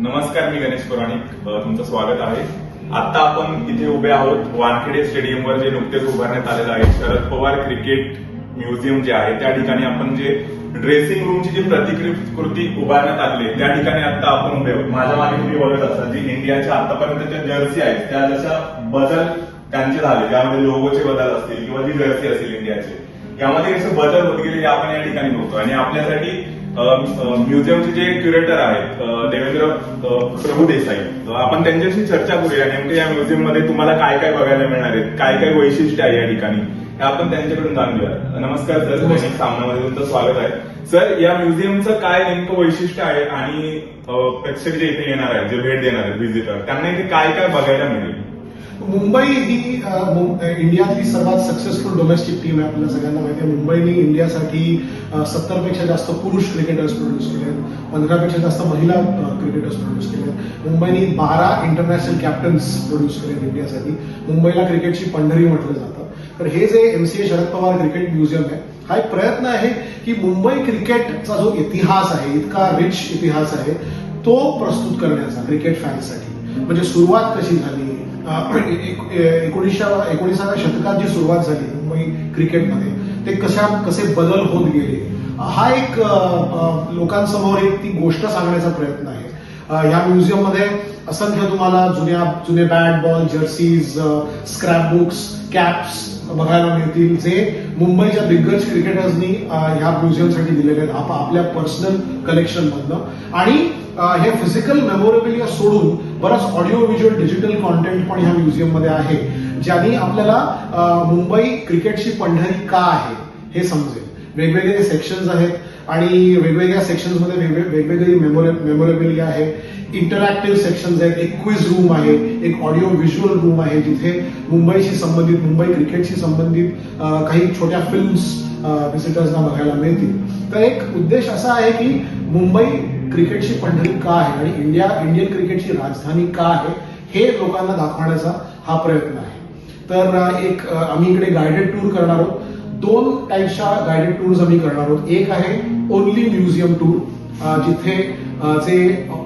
नमस्कार मी गणेश पुराणिक तुमचं स्वागत आहे. आता आपण इथे उभे आहोत. वानखेडे स्टेडियमवर जे नुकतेच उभारण्यात आलेलं आहे शरद पवार क्रिकेट म्युझियम जे आहे त्या ठिकाणी आपण जे ड्रेसिंग रूमची जी प्रतिकृती उभारण्यात आली त्या ठिकाणी आता आपण उभे आहोत. माझ्या मागे तुम्ही बघत असाल जी इंडियाच्या आतापर्यंतच्या जर्सी आहेत त्या जशा बदल त्यांचे झाले. त्यामध्ये लोगोचे बदल असतील किंवा जी जर्सी असेल इंडियाचे यामध्ये कसे बदल होत गेले आपण या ठिकाणी बघतो. आणि आपल्यासाठी म्युझियमचे जे क्युरेटर आहेत देवेंद्र प्रभू देसाई आपण त्यांच्याशी चर्चा करूया नेमके या म्युझियममध्ये तुम्हाला काय काय बघायला मिळणार आहेत काय काय वैशिष्ट्य आहे या ठिकाणी हे आपण त्यांच्याकडून जाणून घेऊया नमस्कार सर. दैनिक सामनामध्ये तुमचं स्वागत आहे. सर या म्युझियमचं काय नेमकं वैशिष्ट्य आहे आणि प्रेक्षक जे इथे येणार आहेत जे भेट देणार आहेत व्हिजिटर त्यांना इथे काय काय बघायला मिळेल? मुंबई ही इंडियातली सर्वात सक्सेसफुल डोमेस्टिक टीम आहे आपल्याला सगळ्यांना माहिती आहे. मुंबईने इंडियासाठी सत्तरपेक्षा जास्त पुरुष क्रिकेटर्स प्रोड्यूस केले पंधरापेक्षा जास्त महिला क्रिकेटर्स प्रोड्यूस केले मुंबईने बारा इंटरनॅशनल कॅप्टन्स प्रोड्यूस केले इंडियासाठी. मुंबईला क्रिकेटची पंढरी म्हटलं जातं. तर हे जे M C A Sharad Pawar cricket museum आहे हा एक प्रयत्न आहे की मुंबई क्रिकेटचा जो इतिहास आहे इतका रिच इतिहास आहे तो प्रस्तुत करण्याचा क्रिकेट फॅन्ससाठी म्हणजे सुरुवात कशी झाली? अं, एकोणीसाव्या शतकात जी सुरुवात झाली मुंबई क्रिकेटमध्ये ते कशा कसे बदल होत गेले? हा एक लोकांसमोर एक ती गोष्ट सांगण्याचा प्रयत्न आहे. या म्युझियममध्ये असंख्य तुम्हाला जुन्या जुने bat ball jerseys scrap books caps बघायला मिळतील जे मुंबईच्या दिग्गज क्रिकेटर्सनी uh, ह्या म्युझियमसाठी दिलेले आहेत. आप- आपल्या पर्सनल कलेक्शन मधनं. आणि uh, हे फिजिकल मेमोरेबिलिया सोडून बराच ऑडिओ व्हिज्युअल डिजिटल कॉन्टेंट पण ह्या म्युझियममध्ये आहे ज्यांनी आपल्याला uh, मुंबई क्रिकेटची पंढरी का आहे हे समजेल. वेगवेगळे सेक्शन्स आहेत. आणि वेगवेगळ्या सेक्शन्समध्ये वेगवेगळी मेमोरेबिलिटी आहे. इंटरॅक्टिव्ह सेक्शन्स आहेत. एक क्विज रूम आहे. एक ऑडिओ व्हिज्युअल रूम आहे जिथे मुंबईशी संबंधित मुंबई क्रिकेटशी संबंधित काही छोट्या फिल्म्स व्हिजिटर्सना बघायला मिळतील. तर एक उद्देश असा आहे की मुंबई क्रिकेटची पंढरी का आहे आणि इंडिया इंडियन क्रिकेटची राजधानी का आहे हे लोकांना दाखवण्याचा हा प्रयत्न आहे. तर एक आम्ही इकडे गायडेड टूर करणार आहोत. दोन टाईपच्या गायडेड टूर्स आम्ही करणार आहोत. एक आहे ओनली म्युझियम टूर जिथे जे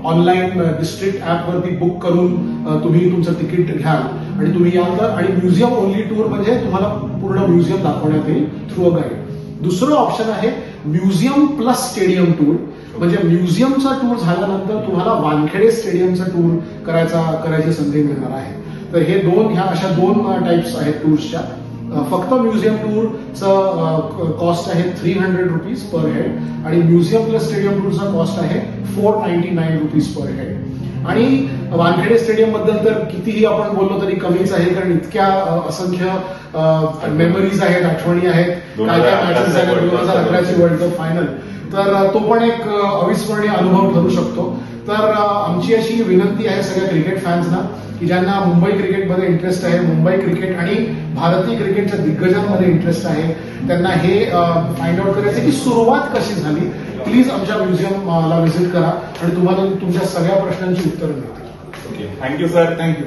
ऑनलाईन डिस्ट्रिक्ट ऍपवरती बुक करून तुम्ही तुमचं तिकीट घ्याल. आणि तुम्ही याल तर आणि म्युझियम ओनली टूर म्हणजे तुम्हाला पूर्ण म्युझियम दाखवण्यात येईल थ्रू अ गाईड दुसरं ऑप्शन आहे म्युझियम प्लस स्टेडियम टूर म्हणजे म्युझियमचा टूर झाल्यानंतर तुम्हाला वानखेडे स्टेडियमचा टूर करायचा करायची संधी मिळणार आहे. तर हे दोन ह्या अशा दोन टाईप्स आहेत टूर्सच्या फक्त म्युझियम टूरचं कॉस्ट आहे three hundred rupees per head आणि म्युझियम प्लस स्टेडियम टूरचा कॉस्ट आहे four ninety nine rupees per head आणि वानखेडे स्टेडियमबद्दल तर कितीही आपण बोललो तरी कमीच आहे कारण इतक्या असंख्य मेमरीज आहेत आठवणी आहेत. काय काय मॅचेस झाल्या दोन. हजार अकराची वर्ल्ड कप फायनल तर तो पण एक अविस्मरणीय अनुभव ठरू शकतो. तर आमची अशी विनंती आहे सगळ्या क्रिकेट फॅन्सना की ज्यांना मुंबई क्रिकेटमध्ये इंटरेस्ट आहे मुंबई क्रिकेट आणि भारतीय क्रिकेटच्या दिग्गजांमध्ये इंटरेस्ट आहे त्यांना हे फाइंड आउट करायचं की सुरुवात कशी झाली. प्लीज आमच्या म्युझियमला व्हिजिट करा आणि तुम्हाला तुमच्या सगळ्या प्रश्नांची उत्तरं मिळतील. Okay thank you sir thank you